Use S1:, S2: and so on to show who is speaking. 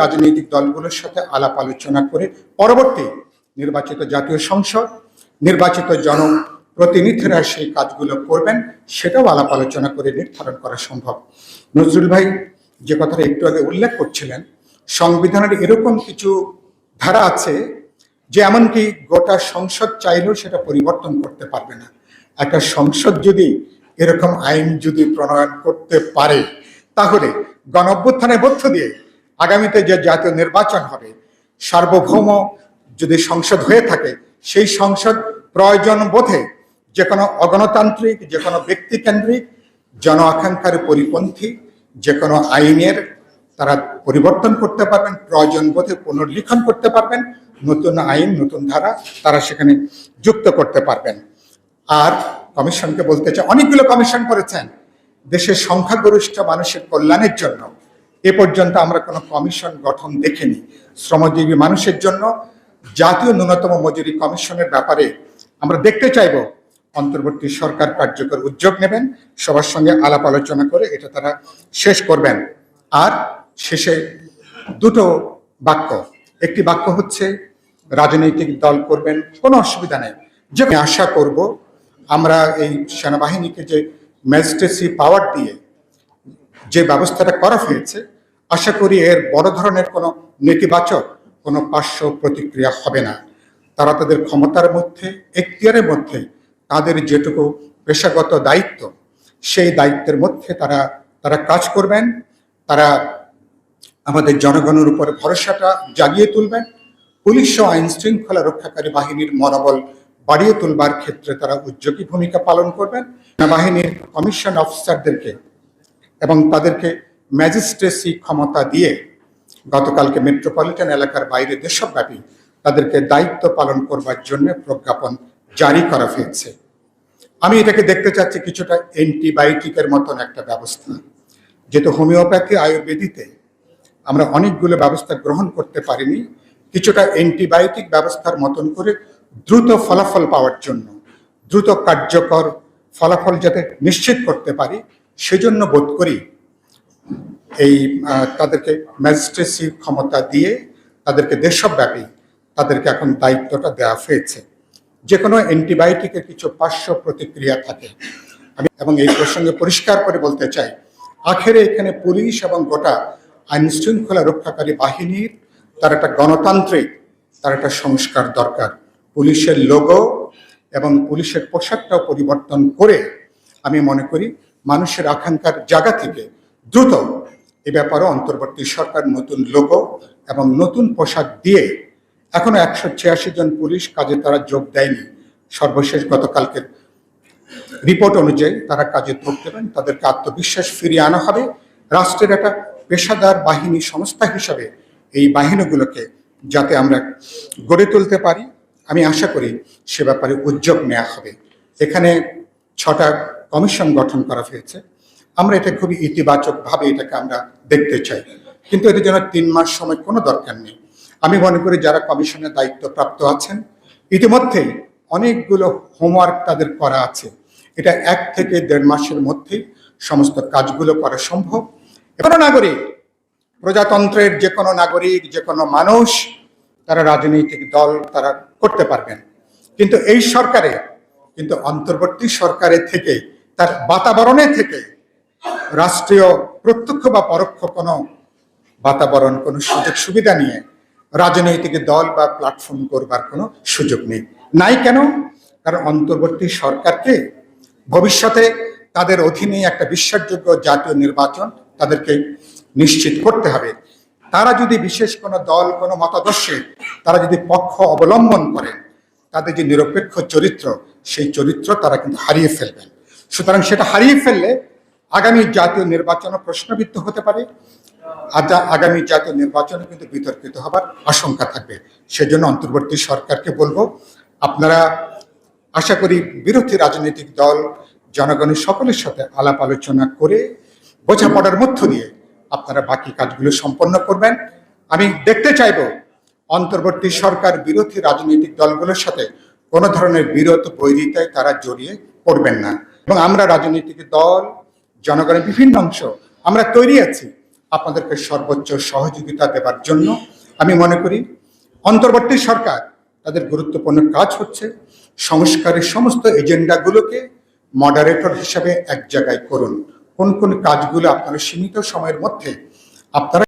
S1: রাজনৈতিক দলগুলোর সাথে আলাপ আলোচনা করে পরবর্তী নির্বাচিত জাতীয় সংসদ, নির্বাচিত জনপ্রতিনিধিরা সেই কাজগুলো করবেন, সেটাও আলাপ আলোচনা করে নির্ধারণ করা সম্ভব। নজরুল ভাই যে কথাটা একটু আগে উল্লেখ করছিলেন, সংবিধানের এরকম কিছু ধারা আছে যে এমনকি গোটা সংসদ চাইলেও সেটা পরিবর্তন করতে পারবে না। একটা সংসদ যদি এরকম আইন যদি প্রণয়ন করতে পারে, তাহলে গণ অভ্যুত্থানের মধ্য দিয়ে আগামীতে যে জাতীয় নির্বাচন হবে, সার্বভৌম যদি সংসদ হয়ে থাকে, সেই সংসদ প্রয়োজন বোধে যে কোনো অগণতান্ত্রিক, যে কোনো ব্যক্তিকেন্দ্রিক, জন আকাঙ্ক্ষার পরিপন্থী, যে কোনো আইনের তারা পরিবর্তন করতে পারবেন, প্রয়োজন বোধে পুনর্লিখন করতে পারবেন, নতুন আইন, নতুন ধারা তারা সেখানে যুক্ত করতে পারবেন। আর কমিশনকে বলতে চাই, অনেকগুলো কমিশন করেছেন। দেশের সংখ্যাগরিষ্ঠ মানুষের কল্যাণের জন্য এ পর্যন্ত আমরা কোনো কমিশন গঠন দেখিনি। শ্রমজীবী মানুষের জন্য জাতীয় ন্যূনতম মজুরি কমিশনের ব্যাপারে আমরা দেখতে চাইব, অন্তর্বর্তী সরকার কার্যকর উদ্যোগ নেবেন, সবার সঙ্গে আলাপ আলোচনা করে এটা তারা শেষ করবেন। আর শেষে দুটো বাক্য। একটি বাক্য হচ্ছে, রাজনৈতিক দল করবেন, কোনো অসুবিধা নেই। যে আশা করব, আমরা এই সেনাবাহিনীকে যে ম্যাজিস্ট্রেসি পাওয়ার দিয়ে যে ব্যবস্থাটা করা হয়েছে, আশা করি এর বড় ধরনের কোনো নেতিবাচক কোনো পার্শ্ব প্রতিক্রিয়া হবে না। তারা তাদের ক্ষমতার মধ্যে, এখতিয়ারের মধ্যে, তাদের যেটুকু পেশাগত দায়িত্ব, সেই দায়িত্বের মধ্যে তারা তারা কাজ করবেন। তারা আমাদের জনগণের উপর ভরসাটা জাগিয়ে তুলবেন। পুলিশ ও আইন শৃঙ্খলা রক্ষাকারী বাহিনীর মনোবল বাড়িয়ে তুলবার ক্ষেত্রে তারা উদ্যোগী ভূমিকা পালন করবেন। বাহিনীর কমিশন অফিসারদেরকে এবং তাদেরকে ম্যাজিস্ট্রেসি ক্ষমতা দিয়ে গতকালকে মেট্রোপলিটন এলাকার বাইরে দেশব্যাপী তাদেরকে দায়িত্ব পালন করবার জন্য প্রজ্ঞাপন জারি করা হয়েছে। আমি এটাকে দেখতে চাচ্ছি কিছুটা অ্যান্টিবায়োটিকের মতন একটা ব্যবস্থা। যেহেতু হোমিওপ্যাথি, আয়ুর্বেদিতে আমরা অনেকগুলো ব্যবস্থা গ্রহণ করতে পারিনি, কিছুটা অ্যান্টিবায়োটিক ব্যবস্থার মতন করে দ্রুত ফলাফল পাওয়ার জন্য, দ্রুত কার্যকর ফলাফল যাতে নিশ্চিত করতে পারি সেজন্য বোধ করি এই তাদেরকে ম্যাজিস্ট্রেসি ক্ষমতা দিয়ে তাদেরকে দেশব্যাপী তাদেরকে এখন দায়িত্বটা দেওয়া হয়েছে। যে কোনো অ্যান্টিবায়োটিকের কিছু পার্শ্ব প্রতিক্রিয়া থাকে। আমি এবং এই প্রসঙ্গে পরিষ্কার করে বলতে চাই, আখেরে এখানে পুলিশ এবং গোটা আইন শৃঙ্খলা রক্ষাকারী বাহিনীর তার একটা গণতান্ত্রিক, তার একটা সংস্কার দরকার। পুলিশের লোগো এবং পুলিশের পোশাকটাও পরিবর্তন করে আমি মনে করি মানুষের আকাঙ্ক্ষার জায়গা থেকে দ্রুত এ ব্যাপারে অন্তর্বর্তী সরকার নতুন লোগো এবং নতুন পোশাক দিয়ে এখনও একশো ছিয়াশি জন পুলিশ কাজে তারা যোগ দেয়নি। সর্বশেষ গতকালকের রিপোর্ট অনুযায়ী তারা কাজে যোগ দেবেন। তাদেরকে আত্মবিশ্বাস ফিরিয়ে আনা হবে। রাষ্ট্রের একটা পেশাদার বাহিনী সংস্থা হিসাবে এই বাহিনীগুলোকে যাতে আমরা গড়ে তুলতে পারি, আমি আশা করি সে ব্যাপারে উদ্যোগ নেওয়া হবে। এখানে ছটা কমিশন গঠন করা হয়েছে। আমরা এটা খুবই ইতিবাচকভাবে এটাকে আমরা দেখতে চাই। কিন্তু এটার জন্য তিন মাস সময় কোনো দরকার নেই। আমি মনে করি যারা কমিশনের দায়িত্বপ্রাপ্ত আছেন, ইতিমধ্যেই অনেকগুলো হোমওয়ার্ক তাদের করা আছে। এটা এক থেকে দেড় মাসের মধ্যেই সমস্ত কাজগুলো করা সম্ভব। কোনো নাগরিক, প্রজাতন্ত্রের যে কোনো নাগরিক যে কোনো মানুষ, তারা রাজনৈতিক দল তারা করতে পারবেন। কিন্তু এই সরকারে, কিন্তু অন্তর্বর্তী সরকারের থেকে তার বাতাবরণে থেকে রাষ্ট্রীয় প্রত্যক্ষ বা পরোক্ষ কোনো বাতাবরণ, কোনো সুযোগ সুবিধা নিয়ে রাজনৈতিক দল বা প্ল্যাটফর্ম করবার কোনো সুযোগ নেই। নাই কেন? কারণ অন্তর্বর্তী সরকারকে ভবিষ্যতে তাদের অধীনে একটা বিশ্বাসযোগ্য জাতীয় নির্বাচন তাদেরকে নিশ্চিত করতে হবে। তারা যদি বিশেষ কোনো দল, কোনো মতাদর্শে তারা যদি পক্ষ অবলম্বন করে, তাদের যে নিরপেক্ষ চরিত্র, সেই চরিত্র তারা কিন্তু হারিয়ে ফেলবেন। সুতরাং সেটা হারিয়ে ফেললে আগামী জাতীয় নির্বাচনও প্রশ্নবিদ্ধ হতে পারে। আগামী জাতীয় নির্বাচনে কিন্তু বিতর্কিত হবার আশঙ্কা থাকবে। সেজন্য অন্তর্বর্তী সরকারকে বলব, আপনারা আশা করি বিরোধী রাজনৈতিক দল জনগণের সকলের সাথে আলাপ আলোচনা করে বোঝাপড়ার মধ্য দিয়ে আপনারা বাকি কাজগুলো সম্পন্ন করবেন। আমি দেখতে চাইব, অন্তর্বর্তী সরকার বিরোধী রাজনৈতিক দলগুলোর সাথে কোনো ধরনের বিরোধ বৈরিতায় তারা জড়িয়ে পড়বেন না। এবং আমরা রাজনৈতিক দল, জনগণের বিভিন্ন অংশ, আমরা তৈরি আছি আপনাদেরকে সর্বোচ্চ সহযোগিতা দেবার জন্য। আমি মনে করি, অন্তর্বর্তী সরকার তাদের গুরুত্বপূর্ণ কাজ হচ্ছে সংস্কারের সমস্ত এজেন্ডাগুলোকে মডারেটর হিসাবে এক জায়গায় করুন। কোন কোন কাজগুলো আপনারা সীমিত সময়ের মধ্যে আপনারা